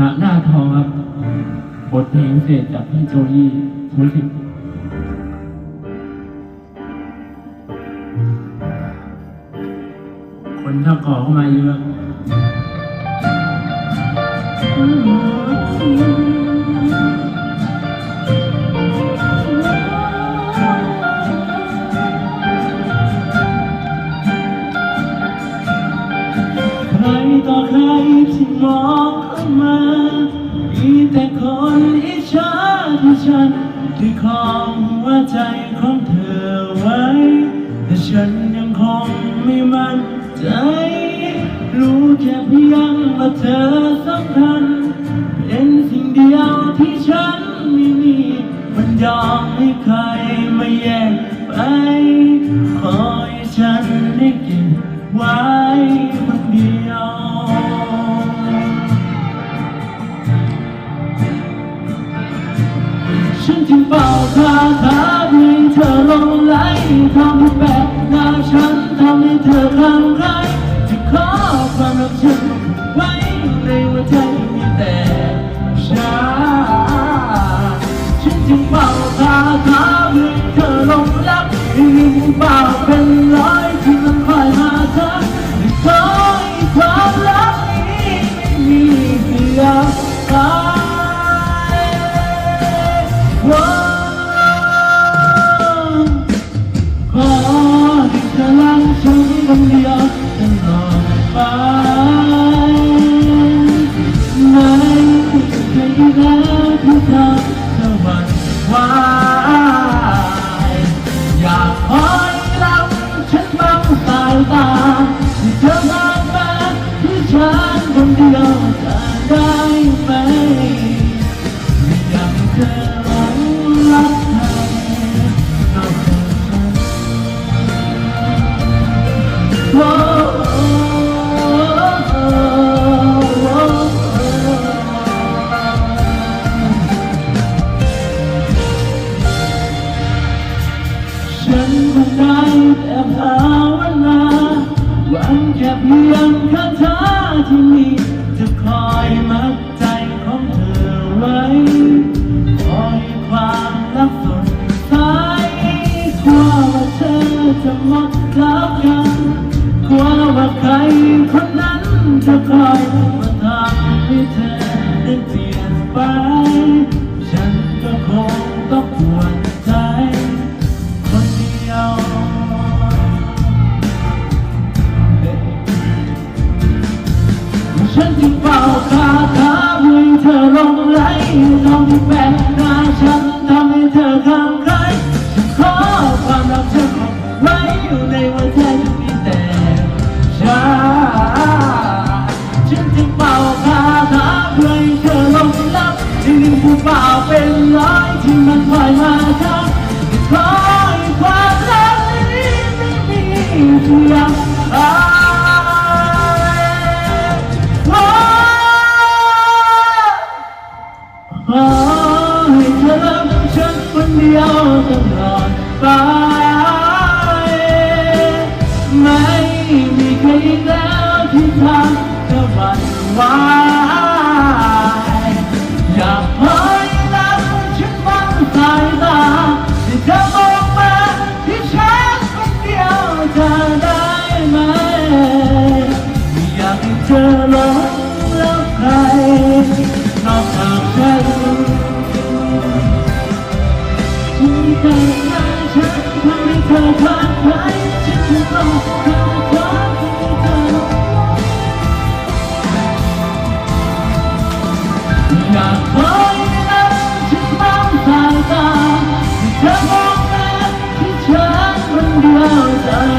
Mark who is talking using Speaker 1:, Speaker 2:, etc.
Speaker 1: ณหน้าทองครับบทเพลงพิเศษจากพี่โจยี่ทุกทิศคนถ้าขอเข้ามาเยอะ แต่คนอิจฉาฉันที่ครองหัวใจของเธอไว้ แต่ฉันยังคงไม่มั่นใจ รู้แค่เพียงว่าเธอสำคัญ เป็นสิ่งเดียวที่ฉันไม่มี มันยอมให้ใครมาแย่งไป ถาเพื่อให้เธอลงไหลทำให้แบบหน้าฉันทำให้เธอรังไรจะขอความรักฉันไว้ในหัวใจมีแต่ฉันฉันจึงเป่าคาถาเพื่อให้เธอลงรักให้มีผู้บ่าเป็นร้อย ฉัน จะคอยมาทำให้เธอได้เปลี่ยนไป ฉันก็คงต้องปวดใจ คนเดียวฉันจึงเป่าคาถาให้เธอลงไหลทำให้แปลกหน้าฉัน เพี จากคยรักฉันบ้งสาตาที่เธอมองมาที่ฉันคนเดียวจ